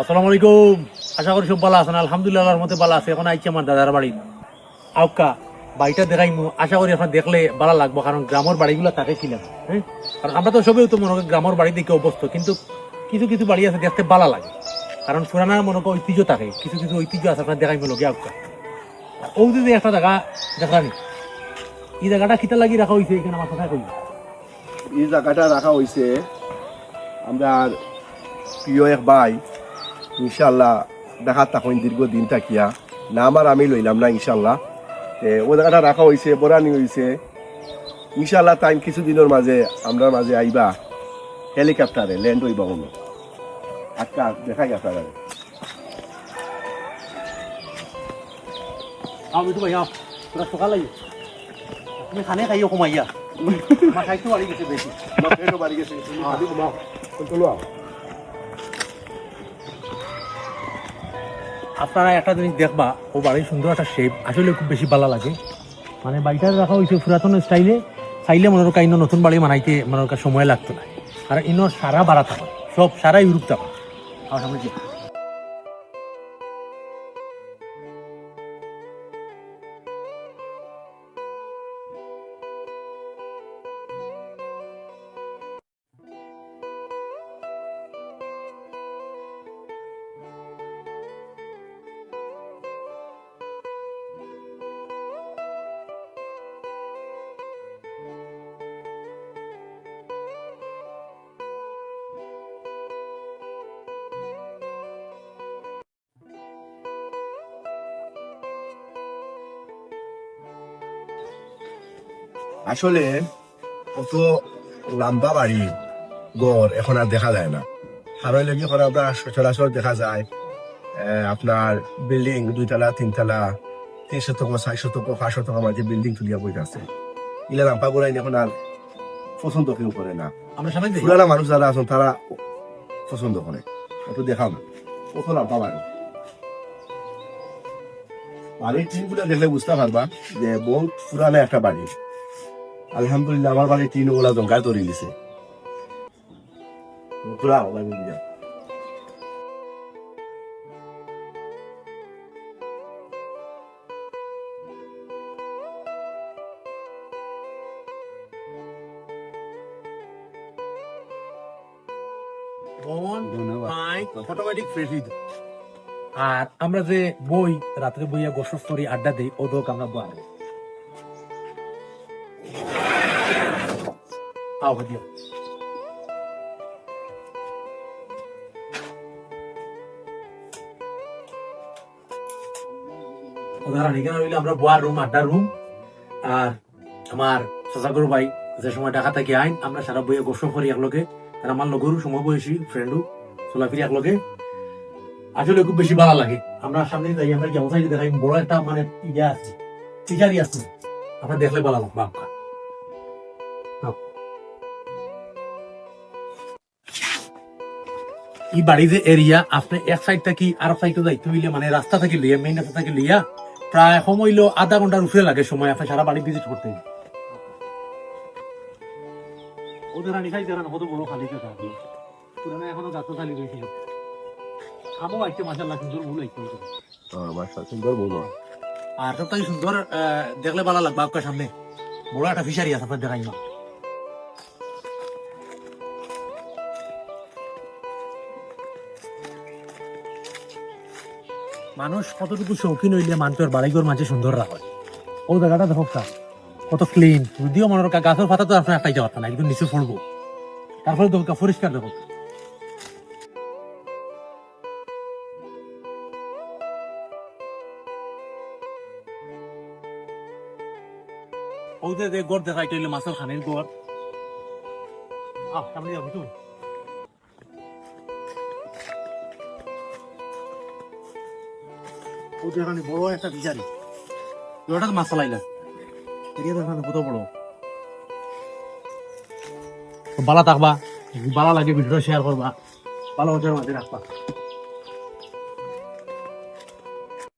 আসসালামু আলাইকুম। আশা করি সব ভালো আছেন। আলহামদুলিল্লাহ মতে ভালো আছে। এখন আইছি আমার দাদার বাড়ি। আউকা, বাড়িটা দেখাইমু। আশা করি আপনার দেখলে ভালো লাগবো, কারণ গ্রামের বাড়িগুলো তাকে ছিলাম হ্যাঁ? কারণ আমরা তো সবেই তো মনে করি গ্রামের বাড়ি দিকে অভ্যস্ত, কিন্তু কিছু কিছু বাড়ি আছে দেখতে ভালো লাগে। কারণ পুরানার মনে করি ঐতিহ্য থাকে। কিছু কিছু ঐতিহ্য আছে আপনার দেখাইমু লগে, আউকা। ও যদি একটা জায়গা দেখানি এই জায়গাটা কিতা লাগি রাখা হয়েছে এখানে আমার কথা কই এই জায়গাটা রাখা হয়েছে আমরা প্রিয় এক ভাই ইনশাল্লাহ দেখার তখন দীর্ঘদিন থাকিয়া। না আমার আমি লইলাম না ইনশাল্লাহ তে ও জায়গাটা রাখা হয়েছে বরানি হয়েছে ইনশাল্লাহ টাইম কিছুদিনের মাঝে আমরা মাঝে আইবা হেলিকপ্টারে ল্যান্ড হইবা কোনো আজকা দেখাই আপনারা তোরা সকাল তুমি খানে খাইও কমাইয়া আমার খাইতে বাড়ি গেছে বেশি। বাড়ি গেছে। চলো আপনারা একটা জিনিস দেখবা, ও বাড়ির সুন্দর একটা শেপ আসলে খুব বেশি ভালো লাগে। মানে বাড়িটা রাখা হয়েছে পুরাতন স্টাইলে চাইলে মনে রকা ইনো নতুন বাড়ি মানাইতে মনে রকা সময় লাগতো না। আর ইনো সারা বাড়া থাকা সব সারা ইউরোপ থাকা আমার সামনে আসলে কত লম্বা বাড়ি গড় এখন আর দেখা যায় না। হারই লাগি এখন আমরা সচরাচর দেখা যায় আপনার বিল্ডিং দুইতলা তিনতলা তিন শতক চার শতক পাঁচ শতক মাঝে বিল্ডিং তুলিয়া বইতে আছে। ইলা রাম্পা গোড়াই এখন আর পছন্দ কেউ করে না। আমরা পুরানা মানুষ যারা আছেন তারা পছন্দ করে। একটু দেখাও। না কত রাম্পা বাড়ি। বাড়ির টিনগুলো দেখলে বুঝতে পারবা যে বহুত পুরানা একটা বাড়ি। আলহামদুলিল্লাহ আমার বাড়ির টিন ওগুলা জঙ্কায় তৈরি দিছে। অটোমেটিক ফ্রেশ আর আমরা যে বই রাত্রে বইয়া গোসল করি আড্ডা দিই ও দোক আমরা বই দিও উদাহরণ এখানে হইলে আমরা বোয়ার রুম আড্ডার রুম আর আমার চাচাগুরু ভাই যে সময় ঢাকা থেকে আইন, আমরা সারা বইয়ে গোসল করি একলগে। আর আমার লগরও সময় বয়সী ফ্রেন্ডও চলাফিরি একলগে। আসলে খুব বেশি ভালো লাগে। আমরা সামনে যাই, আমরা কেমন সাইডে দেখাই, বড় একটা মানে ইয়ে আছে, টিচারই আছে। আপনার দেখলে ভালো লাগবে এই বাড়ি যে এরিয়া আপনি এক সাইড থাকি আর সাইডে যাইতে হইলে মানে রাস্তা থেকে লিয়া মেইন রাস্তা থেকে লিয়া প্রায় সময় হইল আধা ঘণ্টার উপরে লাগে সময় আপনি সারা বাড়ি ভিজিট করতে। ওদের আনি খাই যারা কত বড় খালি থাকল পুরানো এখনও গাছ খালি রয়েছে আমও আইতে মাসাল্লাহ সুন্দর ভুল আইতে মাশাআল্লাহ, সুন্দর বলো। আর সবটাই সুন্দর দেখলে ভালো লাগবে আপনার সামনে। বড় একটা ফিশারি আছে আপনার দেখাই না। মানুষ কতটুকু শৌখিন হইলে মানুষের বাড়িঘর মাঝে সুন্দর রাখে? ও জায়গাটা দেখো তা, কত ক্লিন যদিও মনে রাখা গাছের পাতা তো আপনার একটাই যাওয়ার না একদম নিচে পড়ব। তারপরে দেখো পরিষ্কার দেখো। ওদের গড় দেখা এটা হইলে মাছের খানির গড় আহ সামনে যাবি ওদের এখানে বড় একটা বিচারি। ওটা তো মাছ চালাইলা। এরিয়া দেখানে কত বড় বালা থাকবা বালা লাগে ভিডিও শেয়ার করবা। ভালো হচ্ছে মাঝে রাখবা।